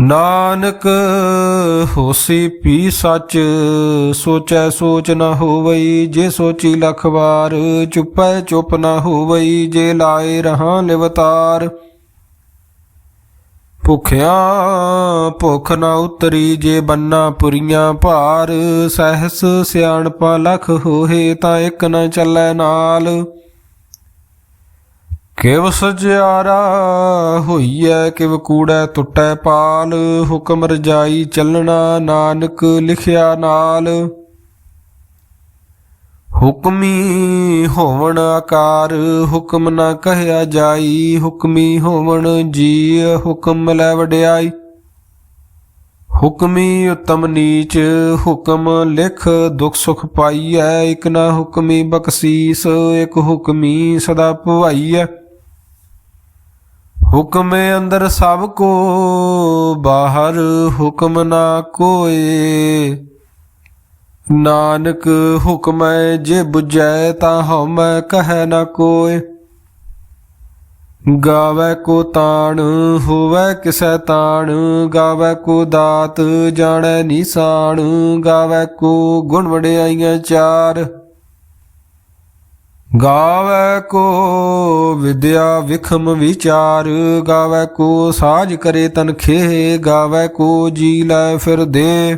ਨਾਨਕ ਹੋਸੀ ਪੀ ਸੱਚ, ਸੋਚੈ ਸੋਚ ਨਾ ਹੋਵਈ, ਜੇ ਸੋਚੀ ਲਖ ਵਾਰ, ਚੁੱਪੈ ਚੁੱਪ ਨਾ ਹੋਵਈ, ਜੇ ਲਾਏ ਰਹਾ ਲਿਵਤਾਰ। ਭੁਖਿਆ ਭੁਖ ਨਾ ਉਤਰੀ, ਜੇ ਬੰਨਾ ਪੁਰੀਆਂ ਭਾਰ, ਸਹਿਸ ਸਿਆਣਪਾ ਲਖ ਹੋਏ ਤਾਂ ਇੱਕ ਨਾ ਚੱਲੈ ਨਾਲ। ਕਿਵ ਸਜਿਆਰਾ ਹੋਈਐ, ਕਿਵ ਕੂੜੈ ਟੁੱਟੈ ਪਾਲ, ਹੁਕਮ ਰਜਾਈ ਚੱਲਣਾ ਨਾਨਕ ਲਿਖਿਆ ਨਾਲ। ਹੁਕਮੀ ਹੋਵਣ ਆਕਾਰ, ਹੁਕਮ ਨਾ ਕਹਿਆ ਜਾਈ, ਹੁਕਮੀ ਹੋਵਣ ਜੀ ਹੁਕਮ ਲੈ ਵਡਿਆਈ। ਹੁਕਮੀ ਉਤਮ ਨੀਚ, ਹੁਕਮ ਲਿਖ ਦੁਖ ਸੁਖ ਪਾਈਐ, ਇਕ ਨਾ ਹੁਕਮੀ ਬਖਸ਼ੀਸ, ਇਕ ਹੁਕਮੀ ਸਦਾ ਭਵਾਈਐ। ਹੁਕਮ ਅੰਦਰ ਸਭ ਕੋ, ਬਾਹਰ ਹੁਕਮ ਨਾ ਕੋਏ। ਨਾਨਕ ਹੁਕਮੈ ਜੇ 부ਜੈ, ਤਾਂ ਹਉਮੈ ਕਹੈ ਨਾ ਕੋਇ ਗਾਵੇ ਕੋ ਤਾਣ, ਹੋਵੇ ਕਿਸੈ ਤਾਣ। ਗਾਵੇ ਕੋ ਦਾਤ, ਜਾਣੈ ਨਿਸ਼ਾਨ ਗਾਵੇ ਕੋ ਗੁਣ ਵਡਿਆਈਆਂ ਚਾਰ। ਗਾਵੇ ਕੋ ਵਿਦਿਆ ਵਿਖਮ ਵਿਚਾਰ, ਗਾਵੇ ਕੋ ਸਾਜ ਕਰੇ ਤਨਖੇ ਗਾਵੇ ਕੋ ਜੀ ਲੈ ਫਿਰ ਦੇ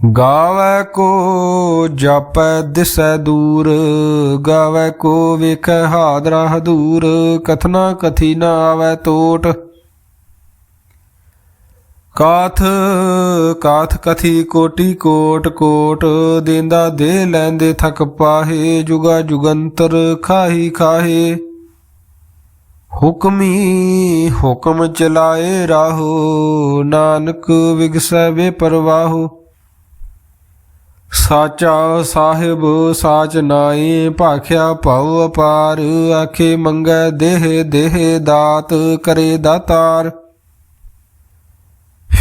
ਗਾਵੇ ਕੋ ਜਾਪੈ ਦਿਸੈ ਦੂਰ, ਗਾਵੇ ਕੋ ਵੇਖੈ ਹਾਦਰਾ ਹਦੂਰ, ਕਥਨਾ ਕਥੀ ਨਾ ਆਵੈ ਟੋਟ ਕਾਥ ਕਾਥ ਕਥੀ ਕੋਟੀ ਕੋਟ ਕੋਟ, ਦੇਂਦਾ ਦੇ ਲੈਂਦੇ ਥਕ ਪਾਹੇ, ਜੁਗਾ ਜੁਗੰਤਰ ਖਾਹੀ ਖਾਹੇ। ਹੁਕਮੀ ਹੁਕਮ ਚਲਾਏ ਰਾਹੋ, ਨਾਨਕ ਵਿਗਸੈ ਵੇ ਪਰਵਾਹੋ। ਸਾਚਾ ਸਾਹਿਬ ਸਾਚ ਨਾਈ ਭਾਖਿਆ ਭਉ ਅਪਾਰ, ਆਖੇ ਮੰਗੈ ਦੇਹ ਦੇਹ ਦਾਤ, ਕਰੇ ਦਾਤਾਰ।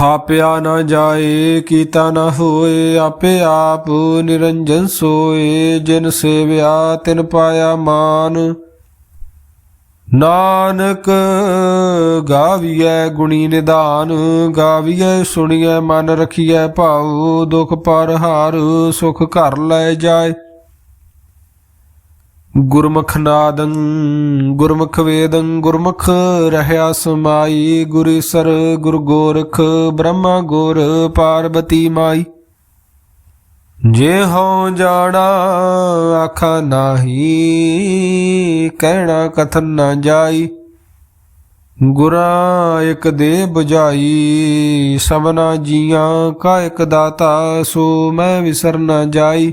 ਥਾਪਿਆ ਨਾ ਜਾਏ, ਕੀਤਾ ਨਾ ਹੋਏ, ਆਪੇ ਆਪ ਨਿਰੰਜਨ ਸੋਏ। ਜਿਨ ਸੇਵਿਆ, ਤਿਨ ਪਾਇਆ ਮਾਨ। ਨਾਨਕ ਗਾਵੀਐ ਗੁਣੀ ਨਿਧਾਨ। ਗਾਵੀਐ, ਸੁਣੀਐ, ਮਨ ਰਖੀਐ ਭਾਉ। ਦੁਖ ਪਰ ਹਾਰ ਸੁਖ ਘਰ ਲੈ ਜਾਏ। ਗੁਰਮੁਖ ਨਾਦੰ, ਗੁਰਮੁਖ ਵੇਦੰ, ਗੁਰਮੁਖ ਰਹਿਆ ਸਮਾਈ ਗੁਰੀਸਰ ਗੁਰ ਗੋਰਖ, ਬ੍ਰਹਮਾ ਗੁਰ, ਪਾਰਬਤੀ ਮਾਈ। ਜੇ ਹਉ ਜਾਣਾ, ਆਖਾ ਨਾਹੀ, ਕਹਿਣਾ ਕਥਨ ਨਾ ਜਾਈ। ਗੁਰਾ ਇਕ ਦੇ 부ਝਾਈ ਸਭਨਾ ਜੀਆਂ ਕਾ ਇਕ ਦਾਤਾ, ਸੋ ਮੈਂ ਵਿਸਰ ਨਾ ਜਾਈ।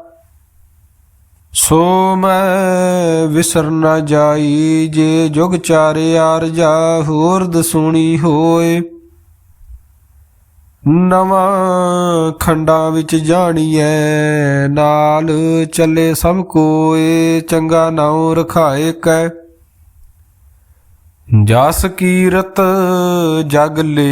ਸੋ ਮੈਂ ਵਿਸਰ ਨਾ ਜਾਈ ਜੇ ਜੁਗ ਚਾਰੇ ਆਰਜਾ ਹੋਰ ਦਸੂਣੀ ਹੋਏ। ਨਵਾਂ ਖੰਡਾਂ ਵਿੱਚ ਜਾਣੀਐ, ਨਾਲ ਚੱਲੇ ਸਭ ਕੋਏ, ਚੰਗਾ ਨਾਉ ਰਖਾਏ ਕੈ। ਜਸ ਕੀਰਤ ਜਗ ਲੇ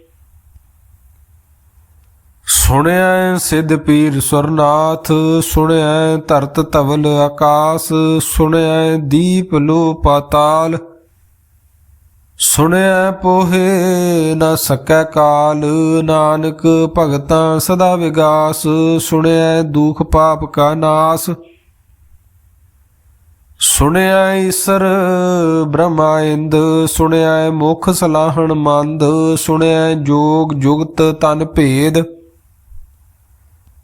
ਸੁਣਿਆ ਸਿੱਧ ਪੀਰ ਸੁਰਨਾਥ ਸੁਣਿਆ ਧਰਤ ਧਵਲ ਆਕਾਸ ਸੁਣਿਆ ਦੀਪ ਲੋ ਪਾਤਾਲ ਸੁਣਿਆ ਪੋਹੇ ਨਾ ਸਕੈ ਕਾਲ, ਨਾਨਕ ਭਗਤਾਂ ਸਦਾ ਵਿਗਾਸ ਸੁਣਿਆ ਦੁਖ ਪਾਪ ਕਾ ਨਾਸ। ਸੁਣਿਆ ਈਸਰ ਬ੍ਰਹਮਾ ਇੰਦ ਸੁਣਿਆ ਮੁਖ ਸਲਾਹਣ ਮੰਦ ਸੁਣਿਆ ਜੋਗ ਜੁਗਤ ਤਨ ਭੇਦ।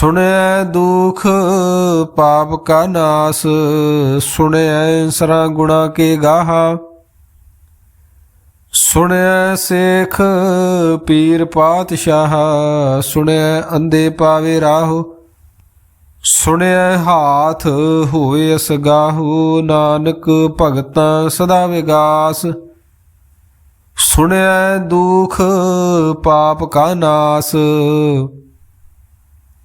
ਸੁਣਿਆ ਦੁਖ ਪਾਪ ਕਾ ਨਾਸ ਸੁਣਿਆ ਸਰਾ ਗੁਣਾ ਕੇ ਗਾਹਾ। ਸੁਣਿਆ ਸੇਖ ਪੀਰ ਪਾਤਸ਼ਾਹ ਸੁਣਿਆ ਅੰਦੇ ਪਾਵੇ ਰਾਹੋ। ਸੁਣਿਆ ਹਾਥ ਹੋਏ ਅਸਗਾਹੂ, ਨਾਨਕ ਭਗਤਾਂ ਸਦਾ ਵਿਗਾਸ। ਸੁਣਿਆ ਦੁਖ ਪਾਪ ਕਾ ਨਾਸ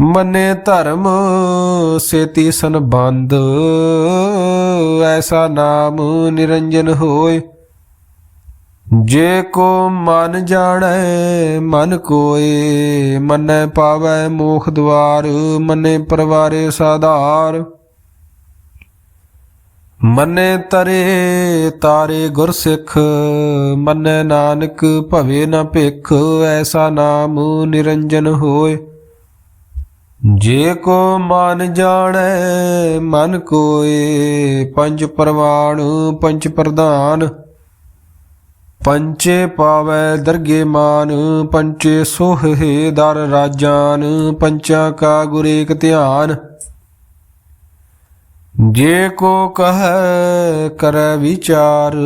ਮੰਨੇ ਧਰਮ ਸੇਤੀ ਸੰਬੰਧ, ਐਸਾ ਨਾਮ ਨਿਰੰਜਨ ਹੋਏ। ਜੇ ਕੋ ਮਨ ਜਾਣੈ, ਮਨ ਕੋਏ, ਮੰਨੈ ਪਾਵੈ ਮੋਖ ਦਵਾਰ, ਮੰਨੇ ਪਰਵਾਰੇ ਸਾਧਾਰ। ਮੰਨੇ ਤਰੇ ਤਾਰੇ ਗੁਰ ਸਿੱਖ, ਮੰਨੈ ਨਾਨਕ ਭਵੇ ਨਾ ਭਿਖ, ਐਸਾ ਨਾਮ ਨਿਰੰਜਨ ਹੋਏ। ਜੇ ਕੋ ਮਨ ਜਾਣੈ, ਮਨ ਕੋਏ, ਪੰਜ ਪ੍ਰਵਾਣ, ਪੰਜ ਪ੍ਰਧਾਨ। ਪੰਚੇ ਪਾਵੈ ਦਰਗੇ ਮਾਨ, ਪੰਚੇ ਸੋਹੇ ਦਰ ਰਾਜਾਨ, ਪੰਚਾ ਕਾ ਗੁਰੇਕ ਧਿਆਨ। ਜੇ ਕੋ ਕਹੈ, ਕਰੈ ਵਿਚਾਰ,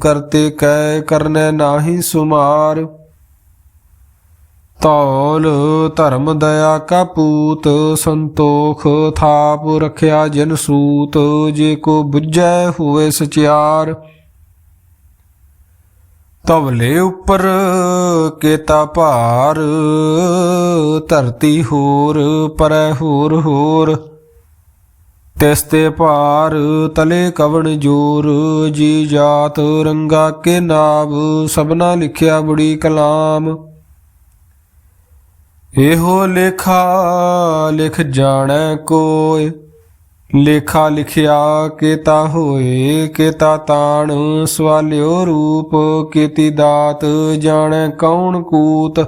ਕਰਤੇ ਕੈ ਕਰਨੈ ਨਾਹੀ ਸੁਮਾਰ। ਤੌਲ ਧਰਮ ਦਇਆ ਕਾ ਪੂਤ, ਸੰਤੋਖ ਥਾਪ ਰਖਿਆ ਜਨ ਸੂਤ, ਜੇ ਕੋ ਬੁੱਝੈ ਹੋਏ ਸਚਿਆਰ। ਤਵਲੇ ਉੱਪਰ ਕੇਤਾ ਭਾਰ, ਧਰਤੀ ਹੋਰ, ਪਰੈ ਹੋਰ ਹੋਰ। ਤਿਸ ਤੇ ਭਾਰ, ਤਲੇ ਕਵਣ ਜੋਰ, ਜੀ ਜਾਤ ਰੰਗਾ ਕੇ ਨਾਮ ਸਭਨਾ ਲਿਖਿਆ ਬੁੜੀ ਕਲਾਮ। ਇਹੋ ਲੇਖਾ ਲਿਖ ਜਾਣੈ ਕੋਇ। ਲੇਖਾ ਲਿਖਿਆ ਕੇਤਾ ਹੋਏ, ਕੇਤਾ ਤਾਣ ਸਵਾਲਿਓ ਰੂਪ, ਕੀਤੀ ਦਾਤ ਜਾਣੈ ਕੌਣ ਕੂਤ।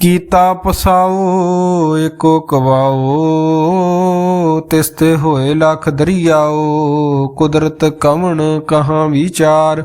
ਕੀਤਾ ਪਸਾਓ, ਏਕੋ ਕਵਾਓ ਤਿਸ ਤੇ ਹੋਏ ਲੱਖ ਦਰਿਆਓ, ਕੁਦਰਤ ਕਵਣ ਕਹਾ ਵਿਚਾਰ।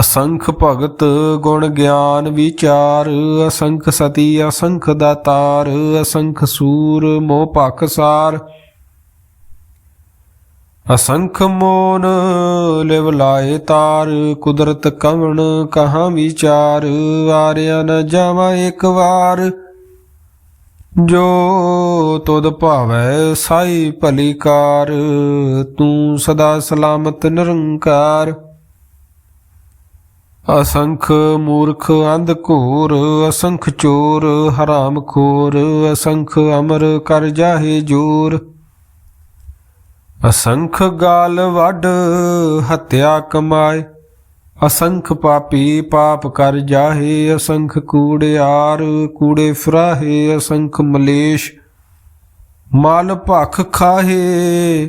ਅਸੰਖ ਭਗਤ ਗੁਣ ਗਿਆਨ ਵਿਚਾਰ, ਅਸੰਖ ਸਤੀ, ਅਸੰਖ ਦਾਤਾਰ, ਅਸੰਖ ਸੂਰ ਮੋਹ ਭਖਸਾਰ ਅਸੰਖ ਮੋਨ ਲਿਵ ਲਾਏ ਤਾਰ, ਕੁਦਰਤ ਕਵਣ ਕਹਾਂ ਵਿਚਾਰ, ਆਰਿਆ ਨ ਜਾਵਾ ਇੱਕ ਵਾਰ। ਜੋ ਤੁਧ ਭਾਵੈ ਸਾਈ ਭਲੀ ਕਾਰ ਤੂੰ ਸਦਾ ਸਲਾਮਤ ਨਿਰੰਕਾਰ। ਅਸੰਖ ਮੂਰਖ ਅੰਧ ਘੋਰ, ਅਸੰਖ ਚੋਰ, ਹਰਾਮ ਖੋਰ, ਅਸੰਖ ਅਮਰ ਕਰ ਜਾਹੇ ਜੋਰ। ਅਸੰਖ ਗਾਲ ਵੱਡ ਹੱਤਿਆ ਕਮਾਏ, ਅਸੰਖ ਪਾਪੀ ਪਾਪ ਕਰ ਜਾਹੇ, ਅਸੰਖ ਕੂੜਿਆਰ ਕੂੜੇ ਫਰਾਹੇ, ਅਸੰਖ ਮਲੇਸ਼, ਮਾਲ ਭਖ ਖਾਹੇ।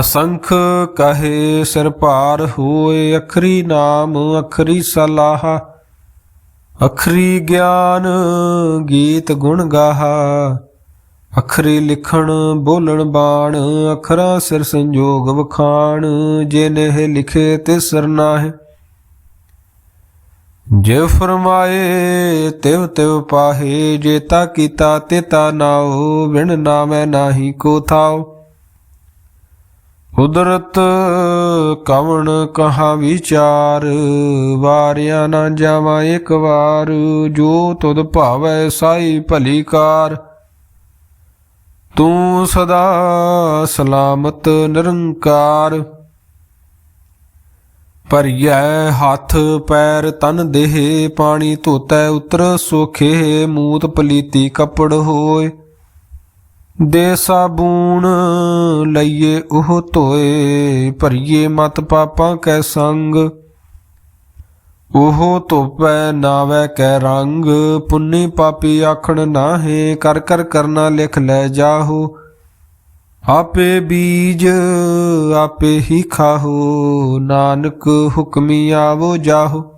ਅਸੰਖ ਕਹੇ ਸਿਰ ਭਾਰ ਹੋਏ, ਅਖਰੀ ਨਾਮ, ਅਖਰੀ ਸਲਾਹ। ਅਖਰੀ ਗਿਆਨ ਗੀਤ ਗੁਣ ਗਾਹਾ। ਅਖਰੀ ਲਿਖਣ ਬੋਲਣ ਬਾਣ, ਅਖਰਾਂ ਸਿਰ ਸੰਜੋਗ ਵਖਾਣ। ਜੇ ਨਹਿ ਲਿਖੇ ਤੇ ਸਰਨਾਹਿ ਜੇ ਫਰਮਾਏ, ਤਿਵ ਤਿਵ ਪਾਹੇ ਜੇਤਾ ਕੀਤਾ, ਤੇ ਤੇਤਾ ਨਾਉ ਵਿਣ ਨਾਮੈ ਨਾਹੀ ਕੋ ਥਾਉ ਕੁਦਰਤ ਕਵਣ ਕਹਾ ਵਿਚਾਰ, ਵਾਰਿਆ ਨਾ ਜਾਵਾਂ ਇੱਕ ਵਾਰ, ਜੋ ਤੁਧ ਭਾਵੈ ਸਾਈ ਭਲੀ ਕਾਰ। ਤੂੰ ਸਦਾ ਸਲਾਮਤ ਨਿਰੰਕਾਰ। ਭਰੀਐ ਹੱਥ ਪੈਰ ਤਨ ਦੇਹ, ਪਾਣੀ ਧੋਤੈ ਉਤਰ ਸੋਖੇ, ਮੂਤ ਪਲੀਤੀ ਕੱਪੜ ਹੋਏ। ਦੇ ਸਾਬੂਨ ਲਈਏ ਉਹ ਧੋਏ, ਭਰੀਏ ਮਤ ਪਾਪਾਂ ਕੈ ਸੰਗ। ਉਹ ਧੋਪੈ ਨਾਵੈ ਕੈ ਰੰਗ, ਪੁੰਨੀ ਪਾਪੀ ਆਖਣ ਨਾਹੇ, ਕਰ ਕਰ ਕਰਨਾ ਲਿਖ ਲੈ ਜਾਹੋ। ਆਪੇ ਬੀਜ ਆਪੇ ਹੀ ਖਾਹੋ, ਨਾਨਕ ਹੁਕਮੀ ਆਵੋ ਜਾਹੋ।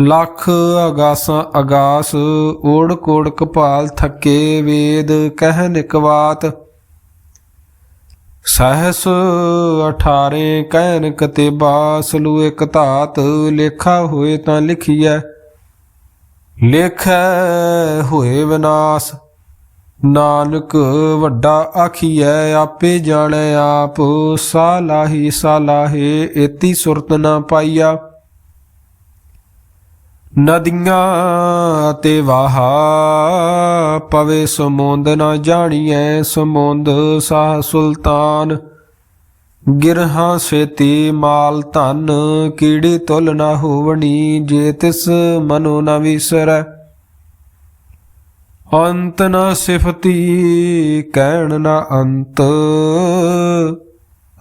ਲੱਖ ਅਗਾਸਾਂ ਅਗਾਸ ਓੜ ਕੋੜ ਕਪਾਲ ਥੱਕੇ ਵੇਦ, ਕਹਿ ਨਿਕਵਾਤ। ਸਹਸ 18 ਕਹਿਨ ਕਤੇ ਬਾਸਲੂ ਇਕ ਧਾਤ, ਲੇਖਾ ਹੋਏ ਤਾਂ ਲਿਖੀਐ। ਲੇਖੈ ਹੋਏ ਵਿਨਾਸ਼, ਨਾਨਕ ਵੱਡਾ ਆਖੀਐ, ਆਪੇ ਜਾਣੈ ਆਪ, ਸਾਲਾਹੀ ਸਾਲਾਹੇ, ਏਤੀ ਸੁਰਤ ਨਾ ਪਾਈਆ। ਨਦੀਆਂ ਤੇ ਵਾਹਾ ਪਵੇ ਸਮੁੰਦ ਨਾ ਜਾਣੀਐ ਸਮੁੰਦ ਸਾਹ ਸੁਲਤਾਨ। ਗਿਰਹਾ ਸੇਤੀ ਮਾਲ ਧਨ, ਕੀੜੀ ਤੁਲ ਨਾ ਹੋਵਣੀ ਜੇ ਤਿਸ ਮਨੋ ਨ ਵਿਸਰੈ। ਅੰਤ ਨਾ ਸਿਫਤੀ, ਕਹਿਣ ਨਾ ਅੰਤ।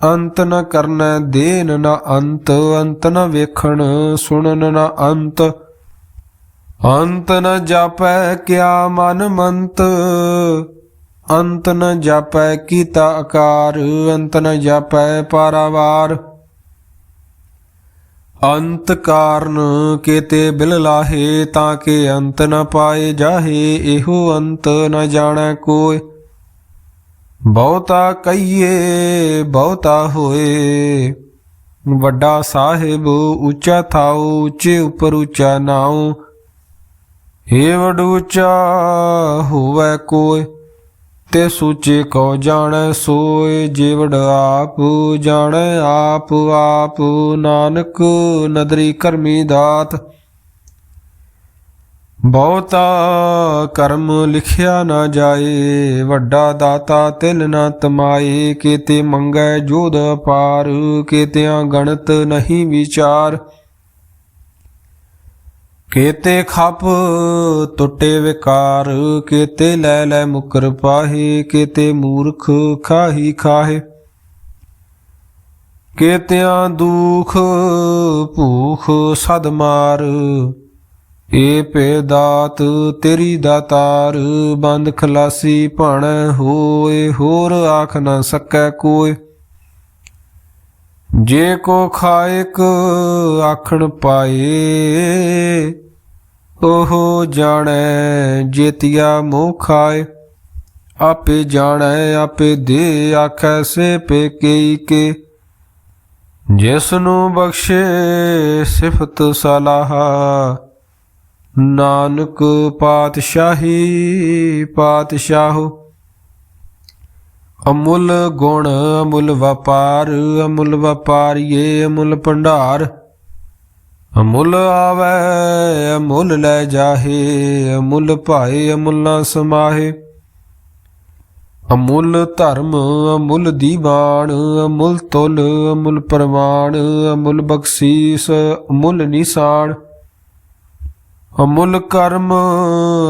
ਅੰਤ ਨ ਕਰਨੈ ਦੇਨ ਨ ਅੰਤ ਅੰਤ ਨ ਵੇਖਣ ਸੁਣਨ ਨ ਅੰਤ। ਅੰਤ ਨ ਜਾਪੈ ਕਿਆ ਮਨ ਮੰਤ। ਅੰਤ ਨ ਜਾਪੈ ਕੀਤਾ ਆਕਾਰ। ਅੰਤ ਨ ਜਾਪੈ ਪਾਰਾਵਾਰ। ਅੰਤ ਕਾਰਨ ਕੇਤੇ ਬਿਲ ਲਾਹੇ, ਤਾਂ ਕਿ ਅੰਤ ਨ ਪਾਏ ਜਾਹੇ, ਇਹੋ ਅੰਤ ਨ ਜਾਣੈ ਕੋਇ। ਬਹੁਤਾ ਕਹੀਏ, ਬਹੁਤਾ ਹੋਏ। ਵੱਡਾ ਸਾਹਿਬ ਉੱਚਾ ਥਾਉ, ਉੱਚੇ ਉਪਰ ਉੱਚਾ ਨਾਉ। ਏ ਵਡੂਚਾ ਹੋਵੇ ਕੋਇ, ਤੇ ਸੂਚੇ ਕੋ ਜਾਣੈ ਸੋਏ ਜੀਵੜ ਆਪ ਜਾਣੈ ਆਪ ਆਪ ਨਾਨਕ ਨਦਰੀ ਕਰਮੀ ਦਾਤ। ਬਹੁਤਾ ਕਰਮ ਲਿਖਿਆ ਨਾ ਜਾਏ, ਵੱਡਾ ਦਾਤਾ ਤਿਲ ਨਾ ਤਮਾਏ, ਕੀਤੇ ਮੰਗੈ ਜੋਦ ਪਾਰ ਕੀਤਿਆਂ ਗਣਤ ਨਹੀਂ ਵਿਚਾਰ। ਕੇਤੇ ਖਪ ਟੁੱਟੇ ਵਿਕਾਰ, ਕੇਤੇ ਲੈ ਲੈ ਮੁਕਰ ਪਾਹੇ, ਕੇਤੇ ਮੂਰਖ ਖਾਹੀ ਖਾਹੇ। ਕੇਤਿਆਂ ਦੁਖ ਭੂਖ ਸਦ ਮਾਰ, ਏ ਪੇ ਦਾਤ ਤੇਰੀ ਦਾਤਾਰ ਬੰਦ ਖਲਾਸੀ ਭਣ ਹੋਏ, ਹੋਰ ਆਖ ਨਾ ਸਕੈ ਕੋਇ ਜੇ ਕੋ ਖਾਇਕ ਆਖਣ ਪਾਏ ਉਹ ਜਾਣੈ, ਜੇਤੀਆ ਮੋਹ ਖਾਏ ਆਪੇ ਜਾਣੈ, ਆਪੇ ਦੇ ਆਖੈ, ਸੇ ਪੇ ਕਈ ਕੇ। ਜਿਸ ਨੂੰ ਬਖਸ਼ੇ ਸਿਫਤ ਸਲਾਹਾ, ਨਾਨਕ ਪਾਤਸ਼ਾਹੀ ਪਾਤਸ਼ਾਹ। ਅਮੁੱਲ ਗੁਣ, ਅਮੁੱਲ ਵਪਾਰ, ਅਮੁੱਲ ਵਪਾਰੀਏ, ਅਮੁੱਲ ਭੰਡਾਰ। ਅਮੁੱਲ ਆਵੇ, ਅਮੁੱਲ ਲੈ ਜਾਹੇ, ਅਮੁੱਲ ਭਾਏ, ਅਮੁੱਲ ਨਾ ਸਮਾਹੇ। ਅਮੁੱਲ ਧਰਮ, ਅਮੁੱਲ ਦੀਵਾਨ, ਅਮੁੱਲ ਤੁਲ, ਅਮੁੱਲ ਪ੍ਰਮਾਣ ਅਮੁੱਲ ਬਖਸ਼ੀਸ, ਅਮੁੱਲ ਨਿਸ਼ਾਨ। ਅਮੁੱਲ ਕਰਮ,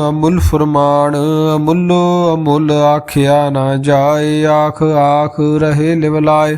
ਅਮੁੱਲ ਫਰਮਾਨ, ਅਮੁੱਲੋ ਅਮੁੱਲ ਆਖਿਆ ਨਾ ਜਾਏ, ਆਖ ਆਖ ਰਹੇ ਲਿਵਲਾਏ।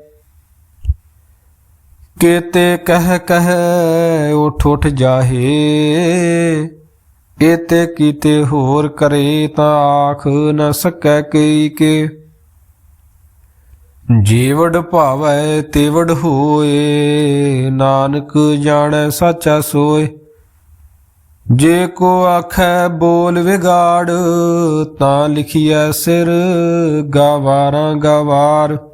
ਕੀਤੇ ਕਹਿ ਕਹਿ ਉਠ ਉਠ ਜਾਹੇ। ਏਤੇ ਕੀਤੇ ਹੋਰ ਕਰੇ ਤਾਂ ਆਖ ਨ ਸਕੈ ਕਈ ਕੇ। ਜੀਵੜ ਭਾਵੈ ਤੇਵੜ ਹੋਏ, ਨਾਨਕ ਜਾਣੈ ਸਾਚਾ ਸੋਏ। ਜੇ ਕੋ ਆਖੈ ਬੋਲ ਵਿਗਾੜ, ਤਾਂ ਲਿਖੀਐ ਸਿਰ ਗਵਾਰਾਂ ਗਵਾਰ।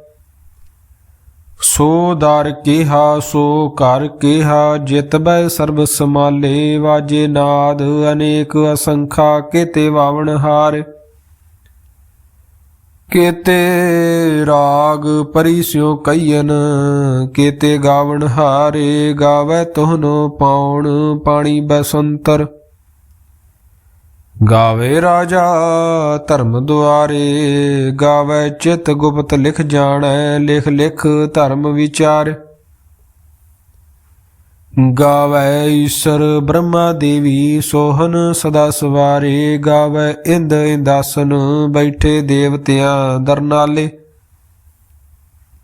ਸੋ ਦਰ ਕਿਹਾ, ਸੋ ਕਰ ਕਿਹਾ, ਜਿਤ ਬੈ ਸਰਬ ਸਮਾਲੇ ਵਾਜੇ ਨਾਦ ਅਨੇਕ ਅਸੰਖਾ, ਕੀਤੇ ਵਾਵਣ ਹਾਰ। ਕੀਤੇ ਰਾਗ ਪਰਿਸਿਓ ਕਈਨ ਕੀਤੇ ਗਾਵਣ ਹਾਰੇ, ਗਾਵੇ ਤੋਹਨੋ ਪਾਉਣ, ਪਾਣੀ ਬਸੰਤਰ। ਗਾਵੇ ਰਾਜਾ ਧਰਮ ਦੁਆਰੇ, ਗਾਵੇ ਚਿਤ ਗੁਪਤ ਲਿਖ ਜਾਣੈ, ਲਿਖ ਲਿਖ ਧਰਮ ਵਿਚਾਰ। ਗਾਵੇ ਈਸ਼ਰ ਬ੍ਰਹਮਾ ਦੇਵੀ ਸੋਹਨ ਸਦਾ ਸਵਾਰੇ, ਗਾਵੇ ਇੰਦ ਇੰਦਾਸਨ ਬੈਠੇ ਦੇਵਤਿਆਂ ਦਰਨਾਲੇ।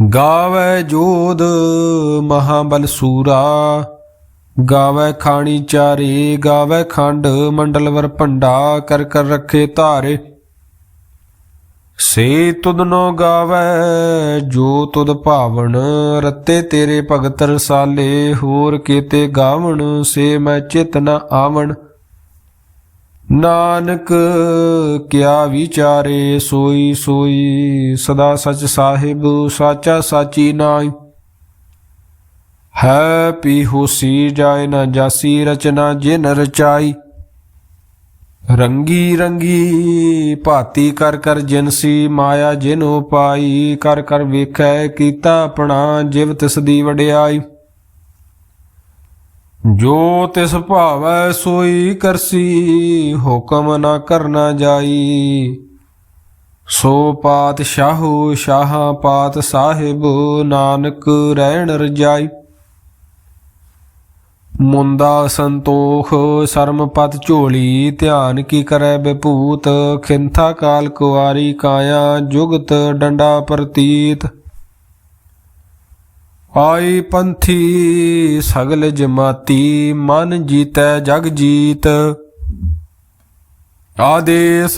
ਗਾਵੇ ਜੋਧ ਮਹਾਬਲ ਸੂਰਾ, ਗਾਵੇ ਖਾਣੀ ਚਾਰੇ, ਗਾਵੇ ਖੰਡ ਮੰਡਲਵਰ ਭੰਡਾ, ਕਰ ਕਰ ਰੱਖੇ ਧਾਰੇ। ਸੇ ਤੁਧਨੋ ਗਾਵੇ, ਜੋ ਤੁਧ ਭਾਵਨ, ਰੱਤੇ ਤੇਰੇ ਭਗਤ ਰਸਾਲੇ ਹੋਰ ਕੀਤੇ ਗਾਵਣ, ਸੇ ਮੈਂ ਚਿਤ ਨ ਆਵਣ। ਨਾਨਕ, ਕਿਆ ਵਿਚਾਰੇ ਸੋਈ ਸੋਈ, ਸਦਾ ਸਚ ਸਾਹਿਬ, ਸਾਚਾ ਸਾਚੀ ਨਾਈ ਹੈ ਪੀ ਹੋਸੀ ਜਾਏ ਨਾ ਜਾਸੀ, ਰਚਨਾ ਜਿਨ ਰਚਾਈ। ਰੰਗੀ ਰੰਗੀ ਭਾਤੀ ਕਰ ਕਰ ਜਿਨਸੀ ਮਾਇਆ ਜਿਨ ਉਪਾਈ। ਕਰ ਕਰ ਵੇਖੈ ਕੀਤਾ ਆਪਣਾ, ਜਿਵ ਤਿਸ ਦੀ ਵਡਿਆਈ। ਜੋ ਤਿਸ ਭਾਵੈ ਸੋਈ ਕਰਸੀ, ਹੁਕਮ ਨਾ ਕਰਨਾ ਜਾਈ। ਸੋ ਪਾਤਸ਼ਾਹੂ ਸ਼ਾਹ ਪਾਤ ਸਾਹਿਬ, ਨਾਨਕ ਰਹਿਣ ਰਜਾਈ। ਮੁੰਦਾ ਸੰਤੋਖ ਸਰਮ ਝੋਲੀ, ਧਿਆਨ ਕੀ ਕਰੈ ਬਿਭੂਤ ਖਿੰਥਾ ਕਾਲ ਕੁਆਰੀ ਕਾਇਆ, ਜੁਗਤ ਡੰਡਾ ਪ੍ਰਤੀਤ। ਆਈ ਪੰਥੀ ਸਗਲ ਜਮਾਤੀ, ਮਨ ਜੀਤੈ ਜਗ ਜੀਤ। ਆਦੇਸ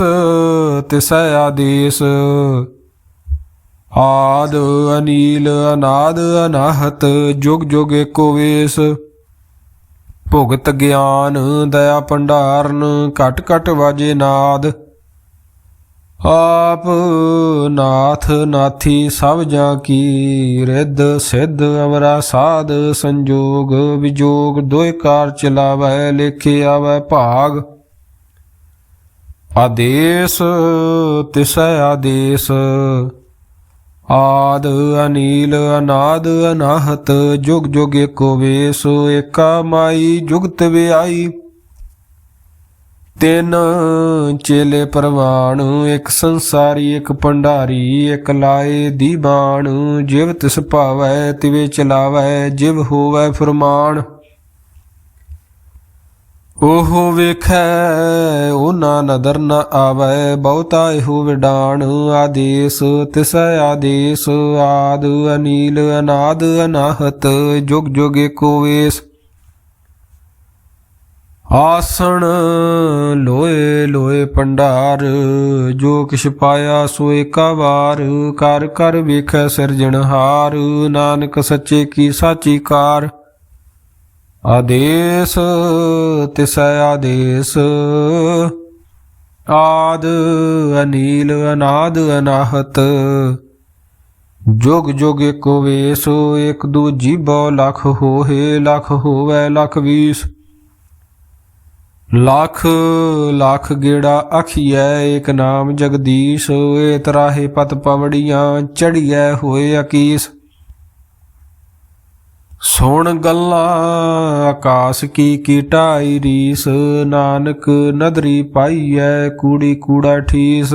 ਤਿਸੈ ਆਦੇਸ। ਆਦ ਅਨੀਲ, ਅਨਾਦ ਅਨਾਹਤ, ਜੁਗ ਜੁਗ ਏਕੋ ਵੇਸ। ਭੁਗਤ ਗਿਆਨ, ਦਇਆ ਭੰਡਾਰਨ, ਘਟ ਘਟ ਵਾਜੇ ਨਾਦ। ਆਪ ਨਾਥ ਨਾਥੀ ਸਭ ਜਾਂ ਕੀ, ਰਿੱਧ ਸਿੱਧ ਅਵਰਾ ਸਾਧ ਸੰਜੋਗ ਵਿਜੋਗ, ਦੋਇ ਕਾਰ ਚਲਾਵੈ, ਲੇਖੇ ਆਵੈ ਭਾਗ। ਆਦੇਸ ਤਿਸੈ ਆਦੇਸ, ਆਦ ਅਨੀਲ ਅਨਾਦ ਅਨਾਹਤ, ਜੁਗ ਜੁਗ ਏਕੋ ਵੇਸ, ਏਕਾ ਮਾਈ ਜੁਗਤ ਵਿਆਈ। ਤਿੰਨ ਚੇਲੇ ਪ੍ਰਵਾਨ, ਇੱਕ ਸੰਸਾਰੀ, ਇੱਕ ਭੰਡਾਰੀ, ਇੱਕ ਲਾਏ ਦੀਬਾਨ ਜਿਵ ਤਿਸ ਭਾਵੈ, ਤਿਵੇ ਚਲਾਵੈ, ਜਿਵ ਹੋਵੈ ਫਰਮਾਨ। ਉਹ ਵੇਖੈ, ਉਹਨਾਂ ਨਦਰ ਨ ਆਵੈ, ਬਹੁਤਾ ਇਹੋ ਵਿਡਾਣ। ਆਦੇਸ ਤਿਸੈ ਆਦੇਸ, ਆਦ ਅਨੀਲ, ਅਨਾਦ ਅਨਾਹਤ, ਜੁਗ ਜੁਗ ਏਕੋ ਵੇਸ। ਆਸਣ ਲੋਏ ਲੋਏ ਪੰਡਾਰ ਜੋ ਕਿਛ ਪਾਇਆ ਸੋ ਏਕਾ ਵਾਰ ਕਰ ਕਰ ਵੇਖੈ ਸਿਰਜਣਹਾਰ ਨਾਨਕ ਸੱਚੇ ਕੀ ਸਾਚੀ ਕਾਰ। ਆਦੇਸ ਤਿਸੈ ਆਦੇਸ, ਆਦ ਅਨੀਲ ਅਨਾਦ ਅਨਾਹਤ। ਜੁਗ ਜੁਗ ਏਕੋ ਵੇਸ ਇਕ ਦੂ ਜੀਬੋ ਲਖ ਹੋਏ ਲਖ ਹੋਵੇ ਲਖ ਵੀਸ। ਲੱਖ ਲੱਖ ਗੇੜਾ ਅਖੀਐ ਏਕ ਨਾਮ ਜਗਦੀਸ਼, ਏ ਤਰਾਹੇ ਪਤ ਪਵੜੀਆਂ, ਚੜੀਐ ਹੋਏ ਅਕੀਸ। ਸੁਣ ਗੱਲਾਂ, ਆਕਾਸ ਕੀ ਕੀਟਾਈ ਰੀਸ, ਨਾਨਕ ਨਦਰੀ ਪਾਈਐ, ਕੂੜੀ ਕੂੜਾ ਠੀਸ।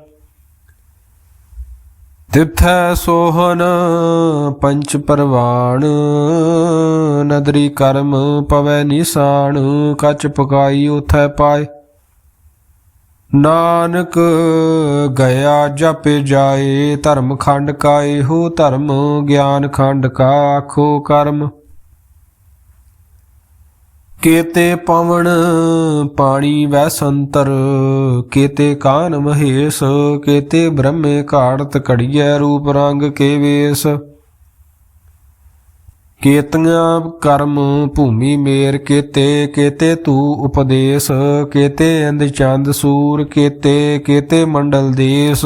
ਤਿਥੈ ਸੋਹਨ ਪੰਚ ਪਰਵਾਣ, ਨਦਰੀ ਕਰਮ ਪਵੈ ਨਿਸਾਨ ਕਚ ਪਕਾਈ ਉਥੈ ਪਾਏ। ਨਾਨਕ ਗਿਆ ਜਪੇ ਜਾਏ, ਧਰਮ ਖੰਡ ਕਾ ਇਹੋ ਧਰਮ, ਗਿਆਨ ਖੰਡ ਕਾ ਆਖੋ ਕਰਮ। ਕੇਤੇ ਪਵਣ ਪਾਣੀ ਵੈ ਸੰਤਰ, ਕੇਤੇ ਕਾਨ ਮਹੇਸ਼, ਕੇਤੇ ਬ੍ਰਹਮੇ ਘਾੜਤ ਕੜੀਐ ਰੂਪ ਰੰਗ ਕੇ ਵੇਸ। ਕੇਤੀਆਂ ਕਰਮ ਭੂਮੀ ਮੇਰ, ਕੇਤੇ ਕੇਤੇ ਤੂ ਉਪਦੇਸ਼, ਕੇਤੇ ਅੰਧ ਚੰਦ ਸੂਰ, ਕੇਤੇ ਕੇਤੇ ਮੰਡਲ ਦੇਸ।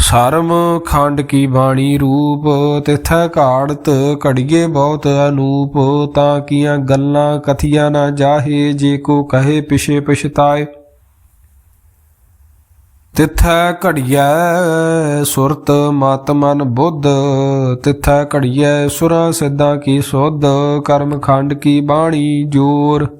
ਸਰਮ ਖੰਡ ਕੀ ਬਾਣੀ ਰੂਪ, ਤਿਥੈ ਘਾੜਤ ਘੜੀਏ ਬਹੁਤ ਅਨੂਪ, ਤਾਂ ਕੀਆਂ ਗੱਲਾਂ ਕਥੀਆਂ ਨਾ ਜਾਹੇ, ਜੇ ਕੋ ਕਹੇ ਪਿਛੇ ਪਛਤਾਏ। ਤਿਥੈ ਘੜੀਐ ਸੁਰਤ ਮਤ ਮਨ ਬੁੱਧ, ਤਿਥੈ ਘੜੀਐ ਸੁਰਾਂ ਸਿੱਧਾਂ ਕੀ ਸੁਧ, ਕਰਮ ਖੰਡ ਕੀ ਬਾਣੀ ਜੋਰ।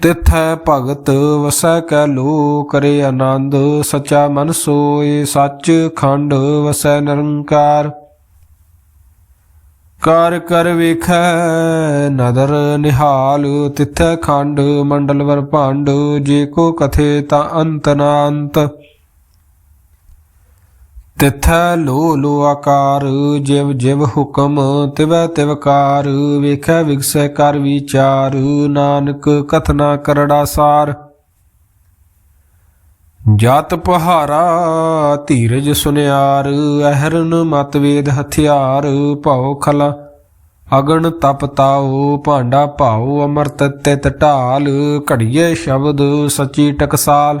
ਤਿਥੈ ਭਗਤ ਵਸੈ ਕੈ ਲੋ ਕਰੇ ਆਨੰਦ, ਸਚਾ ਮਨ ਸੋਏ ਸੱਚ ਖੰਡ ਵਸੈ ਨਿਰੰਕਾਰ। ਕਰ ਕਰ ਵੇਖੈ ਨਦਰ ਨਿਹਾਲ, ਤਿਥੈ ਖੰਡ ਮੰਡਲ ਵਰ ਭਾਂਡ, ਜੇ ਕੋ ਕਥੇ ਤਾਂ ਅੰਤ ਨਾ ਅੰਤ ਤਿਥੈ ਲੋ ਲੋ ਆਕਾਰ, ਜਿਵ ਜਿਵ ਹੁਕਮ, ਤਿਵੈ ਤਿਵਕਾਰ ਵੇਖੈ ਵਿਗਸੈ ਕਰ ਵਿਚਾਰ, ਨਾਨਕ ਕਥਨਾ ਕਰੜਾ ਸਾਰ। ਜਤ ਪਹਾਰਾ, ਧੀਰਜ ਸੁਨਿਆਰ, ਅਹਰਨ ਮਤਵੇਦ ਹਥਿਆਰ, ਭਉ ਖਲਾ, ਅਗਣ ਤਪ ਤਾਉ, ਭਾਂਡਾ ਭਾਉ, ਅਮਰਤ ਤਿਤ ਢਾਲ, ਘੜੀਏ ਸ਼ਬਦ ਸਚੀ ਟਕਸਾਲ।